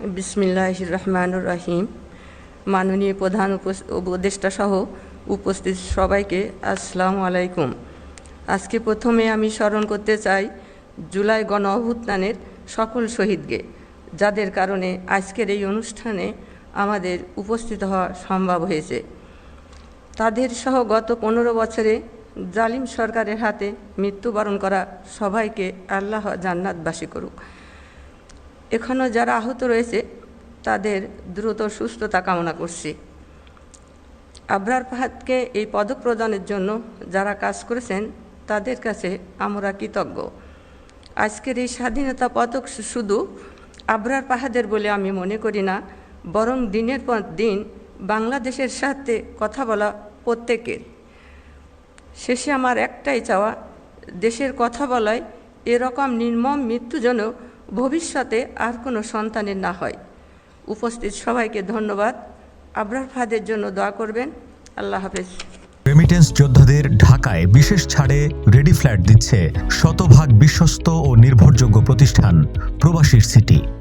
বিসমিল্লাহ রহমানুর রহিম মাননীয় প্রধান উপদেষ্টা সহ উপস্থিত সবাইকে আসসালামু আলাইকুম। আজকে প্রথমে আমি স্মরণ করতে চাই জুলাই গণ অভ্যুত্থানের সকল শহীদকে, যাদের কারণে আজকের এই অনুষ্ঠানে আমাদের উপস্থিত হওয়া সম্ভব হয়েছে। তাদের সহ গত পনেরো বছরে জালিম সরকারের হাতে মৃত্যুবরণ করা সবাইকে আল্লাহ জান্নাতবাসী করুক। এখনও যারা আহত রয়েছে, তাদের দ্রুত সুস্থতা কামনা করছি। আবরার ফাহাদকে এই পদক প্রদানের জন্য যারা কাজ করেছেন, তাদের কাছে আমরা কৃতজ্ঞ। আজকের এই স্বাধীনতা পদক শুধু আবরার পাহাদের বলে আমি মনে করি না, বরং দিনের পর দিন বাংলাদেশের সাথে কথা বলা প্রত্যেকের। শেষে আমার একটাই চাওয়া, দেশের কথা বলায় এরকম নির্মম মৃত্যু যেন ভবিষ্যতে আর কোনো সন্তানের না হয়। উপস্থিত সবাইকে ধন্যবাদ। আবরার ফাদের জন্য দোয়া করবেন। আল্লাহ হাফেজ। রেমিটেন্স যোদ্ধাদের ঢাকায় বিশেষ ছাড়ে রেডি ফ্ল্যাট দিচ্ছে শতভাগ বিশ্বস্ত ও নির্ভরযোগ্য প্রতিষ্ঠান প্রবাসীর সিটি।